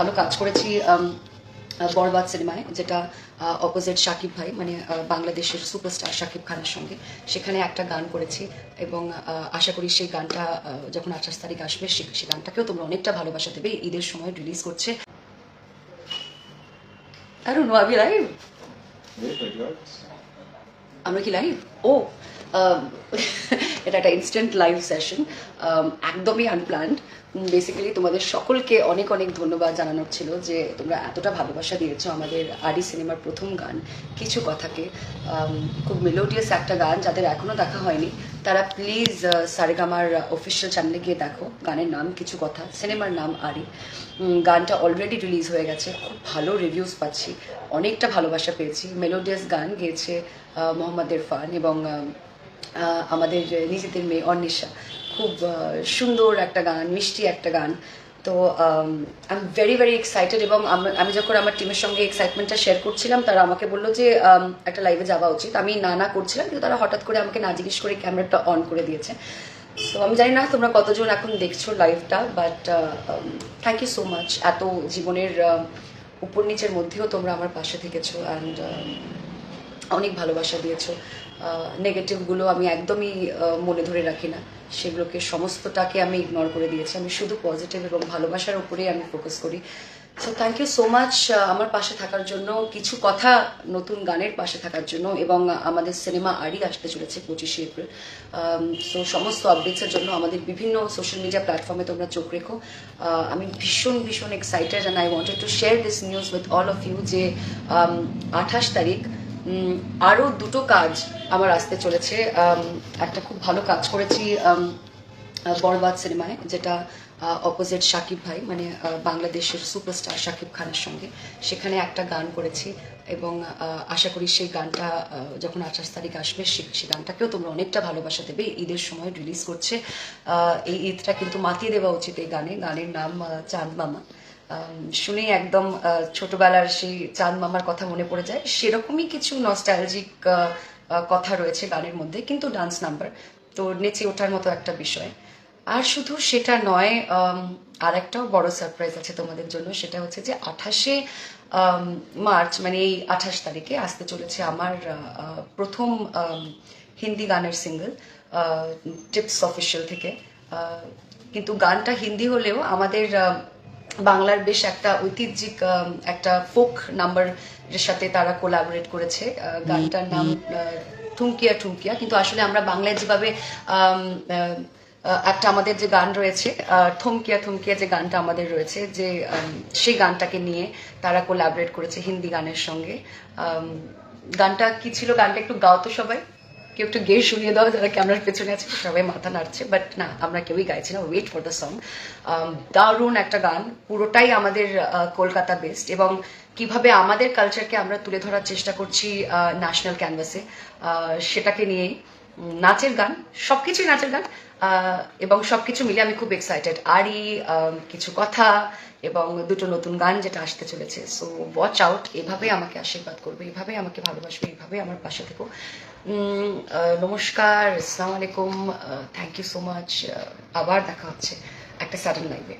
ভালো কাজ করেছি বরবাদ সিনেমায় যেটা অপোজিট শাকিব ভাই মানে বাংলাদেশের সুপারস্টার শাকিব খানের সঙ্গে। সেখানে একটা গান করেছি এবং আশা করি সেই গানটা যখন আঠাশ তারিখ আসবে সে সেই গানটাকেও তোমরা অনেকটা ভালোবাসা দেবে। ঈদের সময় রিলিজ করছে। আর নোয়াবি লাইভ Yes, I আমরা কি লাইভ ও এটা একটা ইনস্ট্যান্ট লাইভ সেশন একদমই আনপ্ল্যান্ড বেসিক্যালি তোমাদের সকলকে অনেক অনেক ধন্যবাদ জানানোর ছিল যে তোমরা এতটা ভালোবাসা দিয়েছ আমাদের আরি সিনেমার প্রথম গান, কিছু কথাকে। খুব মেলোডিয়াস একটা গান যাদের এখনও দেখা হয়নি, তারা প্লিজ সারেগামার অফিসিয়াল চ্যানেলে গিয়ে দেখো। গানের নাম, কিছু কথা, সিনেমার নাম আরি। গানটা অলরেডি রিলিজ হয়ে গেছে। খুব ভালো রিভিউস পাচ্ছি। অনেকটা ভালোবাসা পেয়েছি। মেলোডিয়াস গান গেয়েছে মোহাম্মদ ইরফান এবং আমাদের নিজেদের মেয়ে অন্বেষা। খুব সুন্দর একটা গান, মিষ্টি একটা গান। তো I am very very excited এবং আমি যখন আমার টিমের সঙ্গে এক্সাইটমেন্টটা শেয়ার করছিলাম, তারা আমাকে বলল যে একটা লাইভে যাওয়া উচিত। আমি না না করছিলাম, কিন্তু তারা হঠাৎ করে আমাকে না জিজ্ঞেস করে ক্যামেরাটা অন করে দিয়েছে। তো আমি জানি না তোমরা কতজন এখন দেখছ লাইভটা but thank you so much এত জীবনের উপর নিচের মধ্যেও তোমরা আমার পাশে থেকেছো অ্যান্ড অনেক ভালোবাসা দিয়েছ। নেগেটিভগুলো আমি একদমই মনে ধরে রাখি না। সেগুলোকে সমস্তটাকে আমি ইগনোর করে দিয়েছি। আমি শুধু পজিটিভ এবং ভালোবাসার উপরেই আমি ফোকাস করি। So thank you so much আমার পাশে থাকার জন্য, কিছু কথা নতুন গানের পাশে থাকার জন্য এবং আমাদের সিনেমা আরই আসতে চলেছে পঁচিশে এপ্রিল। সো সমস্ত আপডেটসের জন্য আমাদের বিভিন্ন সোশ্যাল মিডিয়া প্ল্যাটফর্মে তোমরা চোখ রেখো। আমি ভীষণ ভীষণ excited and I wanted to share this news with all of you যে আঠাশ তারিখ উম, আরও দুটো কাজ আমার আসতে চলেছে। একটা খুব ভালো কাজ করেছি বরবাদ সিনেমায় যেটা অপোজিট শাকিব ভাই মানে বাংলাদেশের সুপারস্টার শাকিব খানের সঙ্গে। সেখানে একটা গান করেছি এবং আশা করি সেই গানটা যখন আঠাশ তারিখ আসবে সেই গানটাকেও তোমরা অনেকটা ভালোবাসা দেবে। ঈদের সময় রিলিজ করছে। এই ঈদটা কিন্তু মাতিয়ে দেওয়া উচিত এই গানে। গানের নাম চাঁদ মামা। শুনেই একদম ছোটবেলার সেই চাঁদ মামার কথা মনে পড়ে যায়। সেরকমই কিছু নস্টালজিক কথা রয়েছে গানের মধ্যে, কিন্তু ডান্স নাম্বার তো নেচে ওঠার মতো একটা বিষয়। আর শুধু সেটা নয় আর একটাও বড় সারপ্রাইজ আছে তোমাদের জন্য, সেটা হচ্ছে যে আঠাশে মার্চ মানে এই আঠাশ তারিখে আসতে চলেছে আমার প্রথম হিন্দি গানের সিঙ্গেল টিপস অফিসিয়াল থেকে। কিন্তু গানটা হিন্দি হলেও আমাদের বাংলার বেশ একটা ঐতিহ্যিক একটা ফোক নাম্বার এর সাথে তারা কোলাবোরেট করেছে। গানটার নাম ঠুমকিয়া ঠুমকিয়া। কিন্তু আসলে আমরা বাংলায় যেভাবে একটা আমাদের যে গান রয়েছে থমকিয়া থমকিয়া যে গানটা আমাদের রয়েছে যে সেই গানটাকে নিয়ে তারা কোলাবোরেট করেছে হিন্দি গানের সঙ্গে। গানটা কি ছিল? গানটা একটু গাও তো সবাই। কেউ একটু গেয়ে শুনিয়ে দাও, যারা ক্যামেরার পেছনে আছে, সবাই মাথা নাড়ছে বাট না, আমরা কেউই গাইছি না ওয়েট ফর দ্য সং দারুণ একটা গান, পুরোটাই আমাদের কলকাতা বেস্ট এবং কীভাবে আমাদের কালচারকে আমরা তুলে ধরার চেষ্টা করছি ন্যাশনাল ক্যানভাসে সেটাকে নিয়েই। নাচের গান, সবকিছুই নাচের গান আহ, সব কিছু মিলে আমি খুব এক্সাইটেড আরই কিছু কথা এবং দুটো নতুন গান যেটা আসতে চলেছে। সো ওয়াচ আউট এভাবে আমাকে আশীর্বাদ করবে এভাবে আমাকে ভালোবাসবে এভাবে আমার পাশে থেকো। নমস্কার আসসালামু আলাইকুম থ্যাংক ইউ সো মাচ আবার দেখা হচ্ছে একটা সাডেন লাইভে